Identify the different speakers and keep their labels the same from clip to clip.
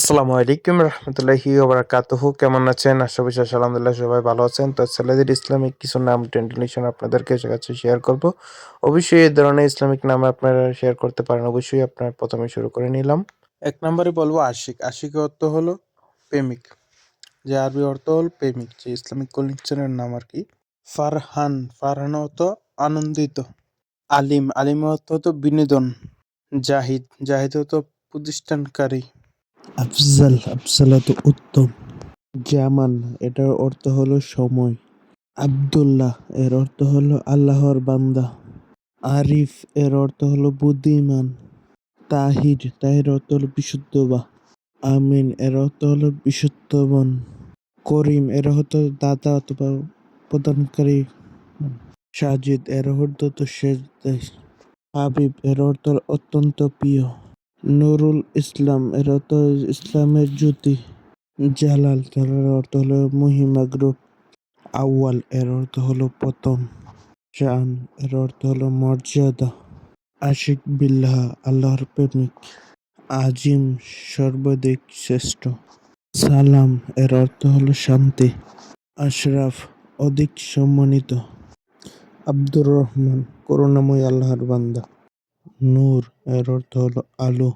Speaker 1: আসসালামু আলাইকুম রহমতুল্লাহি ওবরাকাতুহু। কেমন আছেন? আশা বিশ্বাস আলহামদুলিল্লাহ সবাই ভালো আছেন। তো ছেলেদের ইসলামিক কিছু নাম টেন্ডেলেশন আপনাদেরকে কাছে শেয়ার করব। অবশ্যই এই ধরনের ইসলামিক নাম আপনারা শেয়ার করতে পারেন। অবশ্যই আপনার প্রথমে শুরু করে নিলাম। এক নম্বরে বলব আশিক। আশিক অর্থ হলো প্রেমিক। যে আরবি অর্থ হল প্রেমিক। যে ইসলামিক কলিকশনের নাম আর কি। ফারহান। ফারহান অর্থ আনন্দিত। আলিম। আলিম অর্থ হতো বিনোদন। জাহিদ। জাহিদ হতো প্রতিষ্ঠানকারী। আফজাল আফজাল অর্থ উত্তম। জামান, এটার অর্থ হলো সময়। আব্দুল্লাহ, এর অর্থ হলো আল্লাহর বান্দা। আরিফ, এর অর্থ হলো বুদ্ধিমান। তাহির তাহির অর্থ হলো বিশুদ্ধ বা। আমিন, এর অর্থ হলো বিশুদ্ধবন করিম, এর অর্থ দাতা অথবা প্রদানকারী সাজিদ, এর অর্থ তো শেষ হাবিব, এর অর্থ অত্যন্ত প্রিয়। নুরুল ইসলাম এর অর্থ ইসলামের জ্যোতি। জালাল জালাল অর্থ হলো মহিমা গ্রুপ। আউয়াল, এর অর্থ হলো প্রথম। শান, এর অর্থ হলো মর্যাদা। আশিক বিল্লাহ, আল্লাহর প্রেমিক। আজিম, সর্বাধিক শ্রেষ্ঠ। সালাম, এর অর্থ হলো শান্তি। আশরাফ, অধিক সম্মানিত। আব্দুর রহমান, করুণাময় আল্লাহর বান্দা। নূর এর অর্থ হলো আলো,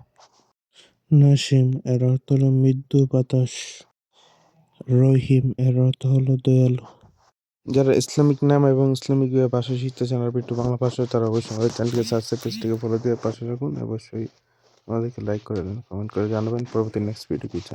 Speaker 1: নাসিম এর অর্থ হলো মৃদু বাতাস, রহিম এর অর্থ হলো দয়ালু। যারা ইসলামিক নাম এবং ইসলামিক ভাষা শিখতে চান আর একটু বাংলা ভাষা তারা অবশ্যই আমাদের চ্যানেলকে সাবস্ক্রাইব পেজটিকে ফলো দিয়ে পাশে রাখুন অবশ্যই আমাদেরকে লাইক করে দেন কমেন্ট করে জানাবেন। পরবর্তী নেক্সট ভিডিও কি চান